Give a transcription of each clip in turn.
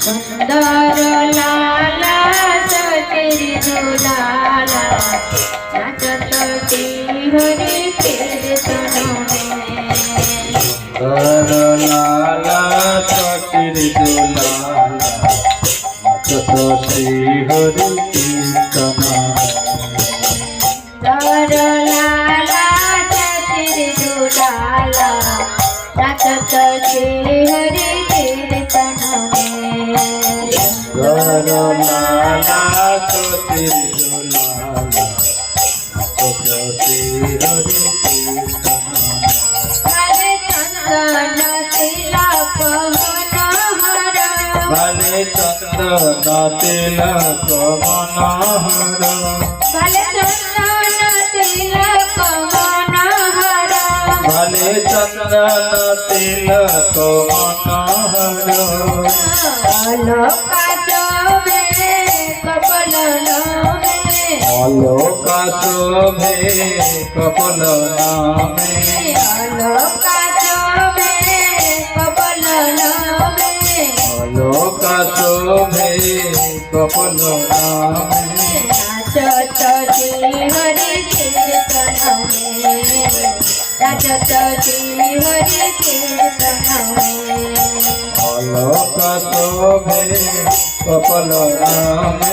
সুন্দর লালা সচির দুলালা নাচত হরি কীর্তনে ধর লালা চটির দুলালা নাচত হরি কীর্তন ধর লালা চটির দুলালা নাচত শ্রী হরি কীর্তন হরে চন্দন তিলক মনোহর বালে চন্দন তিলক মনোহর ভলে চন্দন তিলক মনোহর বালে চন্দন তিলক মনোহর আলোকা অলোকা শোভে কপল নামে আলোকা চোবে কপল লোবে অলোকা শোভে কপল নামে নাচত হরি কীর্তনমে নাচত হরি কীর্তনমে অলোকা শোভে কপল নামে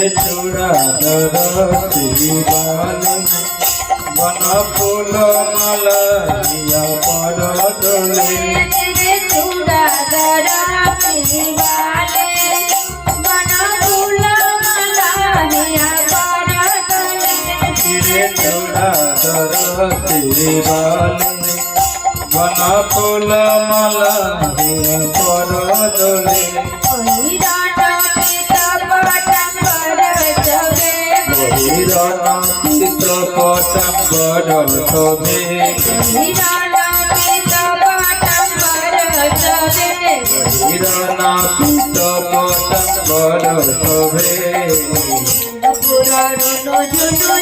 নাচত শ্রী হরি কীর্তন ধীরে চূড়া দরতি বালে বন ফুল মালা নিয়া পর দোলে ধীরে চূড়া দরতি বালে বন ফুল মালা শোভে বহিরন চিত পটম্বর শোভে পুরনো জুনু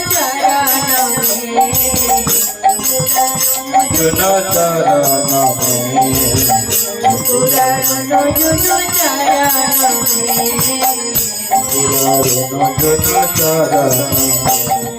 চরণে চরণ চরণে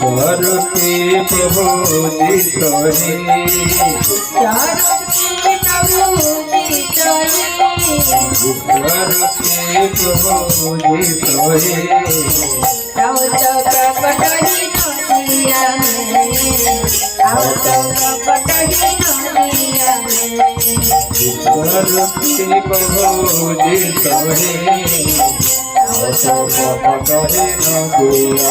ভারতী প্রভূজিত হে ভারতী প্রভূজিত হে ভারতী প্রভূজিত হে অসম্ভব হে নগুলা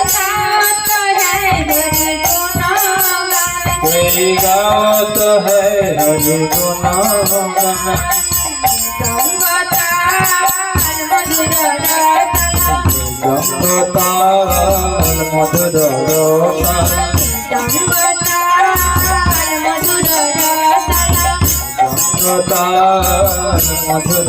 गान कोई गात है हरि गुना संगतार मधुर रतन गंगताल मधुर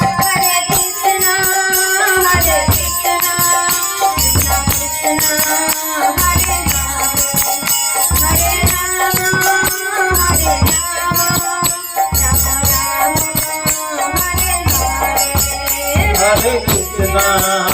राम